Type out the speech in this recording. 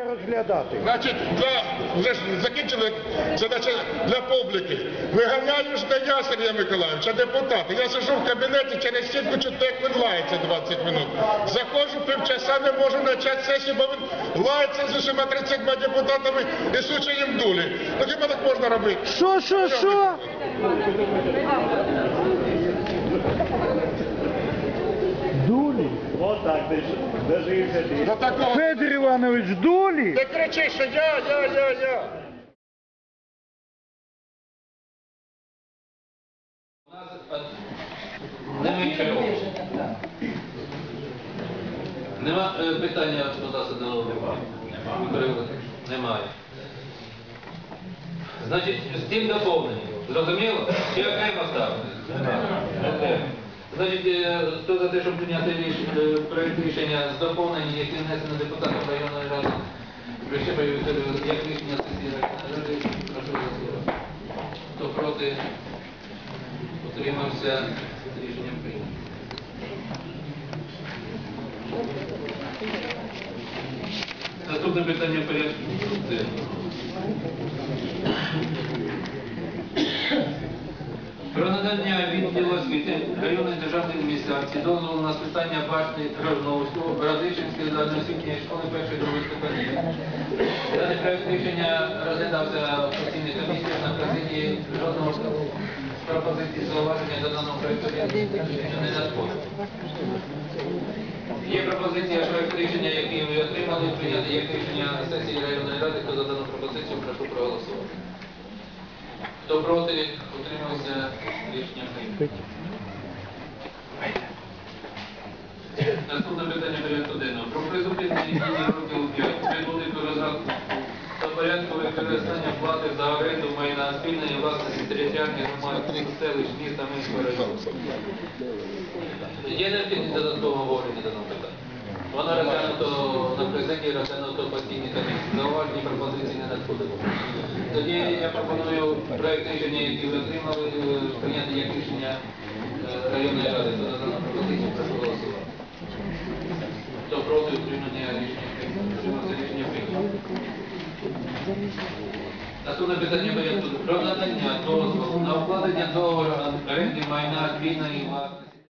Не розглядати. Значить, для, вже ж закінчили задача для публіки. Виганяю ж не я, Сергій Миколаївич, а депутати. Я сижу в кабінеті, через чути, як він лається 20 минут. Заходжу півчаса, не можу почати сесію, бо він лається з усіма 30 депутатами і суче їм дулі. Ну хіба так можна робити? Що, що, що? Дулі? Вот так, дожився ти. До такого. Федір Іванович, дулі? Не кричи, що я, я, я, я. Нема е, питання до засадного приводу? Немає. Значить, з цим доповненням. Зрозуміло? Чи окремо ставити? Окремо. Значить, е, хто за те, щоб прийняти ріш- е, проект рішення з доповненням, які внесено депутатом районної ради, Прищепою Вікторію, як рішення сесії районної ради, прошу голосувати. Хто проти? Утримався. Рішення прийнято. Наступне питання порядку денного. Про надання відділу освіти районної державної адміністрації дозволу на списання башти Рожновського Радичинської загальноосвітньої школи першої другої ступені. Даний проект рішення розглядався в постійній комісії на президії жодного з пропозицій зауваження до даного проекту рішення не надходить. Є пропозиція проект рішення, який ви отримали, прийняти як рішення сесії районної ради. Хто за дану пропозицію, прошу проголосувати. Хто проти, утримався, рішення. Наступне питання порядку денного. Про призупинення дії розділу 5 методику розрахунку та порядку використання плати за оренду майна спільної власності територіальних громад селищ міста Минського району. Є необхідність додаткового говорення даного питання? Воно президії, розглянуто постійні комісії. Зауважені пропозиції не надходило. Тоді я пропоную проект рішення, який ви отримали, е, прийняти як рішення е, районної ради. За дану пропозицію, прошу голосувати. Хто проти утримання рішення? Рішення. Наступне питання порядку про надання дозволу на укладення договору оренди майна вільної власності.